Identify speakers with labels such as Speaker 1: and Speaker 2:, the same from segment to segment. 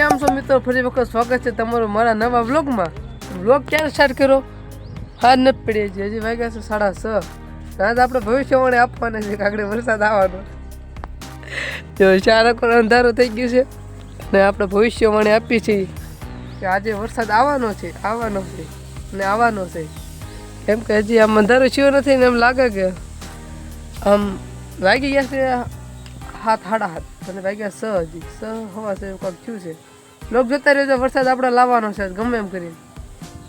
Speaker 1: કેમ છો મિત્રો, ફરી વખત સ્વાગત છે તમારું મારા નવા વ્લોગમાં. વ્લોગ ક્યારે સ્ટાર્ટ કર્યો? હા ન પડી હજી હજી વાગ્યા છે સાડા છ. આજ આપણે ભવિષ્યવાણી આપવાના છે કે આગળ વરસાદ આવવાનો. તો ચારક અંધારો થઈ ગયું છે ને આપણે ભવિષ્યવાણી આપી છીએ કે આજે વરસાદ આવવાનો છે આવવાનો છે ને આવવાનો છે. કેમ કે હજી આમ અંધારો થયું નથી ને એમ લાગે કે આમ વાગી ગયા છે હાથ, હાડા હાથ. અને વાગ્યા સ હજી સ હવા છે એવું કાંઈક થયું છે. લોક જોતા રહેજો, વરસાદ આપણે લાવવાનો છે ગમે એમ કરીને.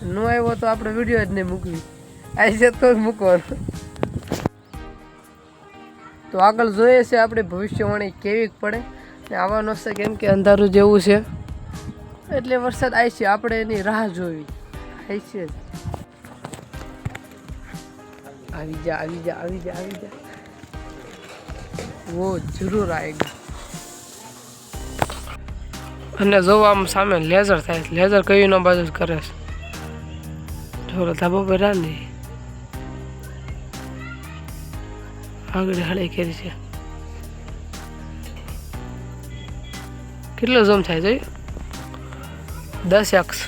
Speaker 1: ન આવ્યો તો આપણે વીડિયો જ નહીં મૂકવી. આવી છે તો જ મૂકવાનો. તો આગળ જોઈએ છે આપણે ભવિષ્યવાણી કેવી પડે. ને આવવાનો છે કેમ કે અંધારું જેવું છે. એટલે વરસાદ આવી છે, આપણે એની રાહ જોવી. આવી છે. આવી જા આવી જા આવી જા આવી જા. વો, જરૂર આएगा અને જો આમ સામે લેઝર થાય. લેઝર કયું ના બાજુ કરે છે. જો ધાબા પર ને આગળ હળે કરી છે. કેટલો ઝૂમ થાય જોયું? દસ એક્સ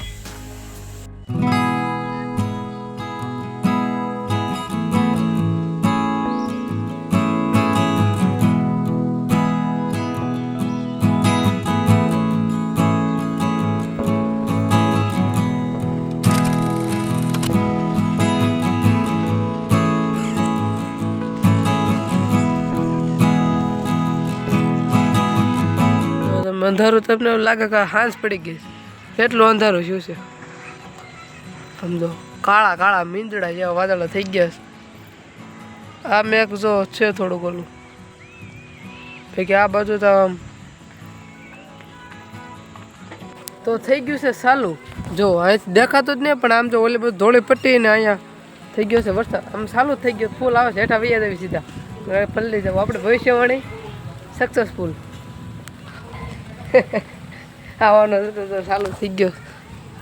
Speaker 1: અંધારું તમને લાગે કે હાંસ પડી ગઈ છે. એટલું અંધારું શું છે? સમજો કાળા કાળા મીંદડા જેવા વાદળા થઈ ગયા છે. આ મેં જો છે થોડુંક ઓલું. કે આ બાજુ તો આમ તો થઈ ગયું છે સાલું જો અહીં દેખાતું જ નહીં, પણ આમ જો ઓલી બધું ધોળી પટ્ટી ને અહીંયા થઈ ગયો છે વરસાદ. આમ સાલું થઈ ગયું ફૂલ આવે છે. હેઠા વૈયા દેવી સીધા. પલ્લી જવું. આપણે ભવિષ્યવાણી સક્સેસફુલ આવવાનો હતો તો ચાલુ થઈ ગયો.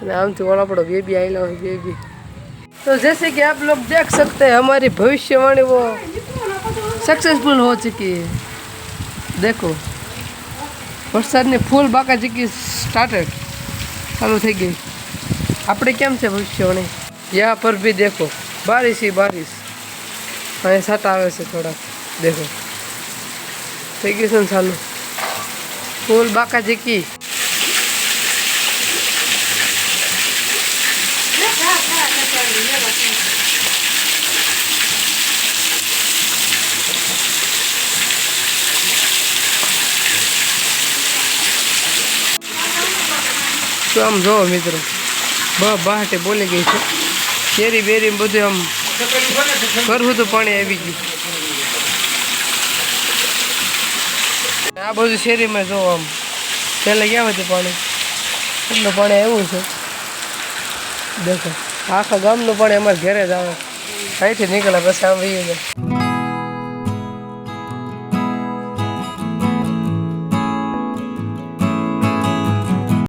Speaker 1: અને આમથી વળાપડો બેબી આવેલો હોય, બેબી. तो जैसे कि आप लोग देख सकते हैं हमारी भविष्यवाणी वो सक्सेसफुल हो चुकी है देखो વરસાદ ને ફૂલ બાકા ચૂકી સ્ટાર્ટેડ ચાલુ થઈ ગઈ. આપણે કેમ છે ભવિષ્યવાણી? યા પર બી દેખો, બારિશ એ બારિશ. અહીં સાટ આવે છે થોડાક. દેખો. થઈ ગયું છે ને ચાલુ? ફૂલ બાકા ચીકી તો આમ જોવો મિત્રો બહાટે બોલી ગઈ છે. કેરી બેરી બધું આમ કરવું તો પાણી આવી ગયું. આ બધું શેરીમાં જો આમ પહેલાં ક્યાં હતું પાણી. એટલું પાણી આવ્યું છે. દેખો. આખા ગામનું પાણી અમારે ઘેરે જ આવે. અહીંથી નીકળે પછી આમ વયું જાય.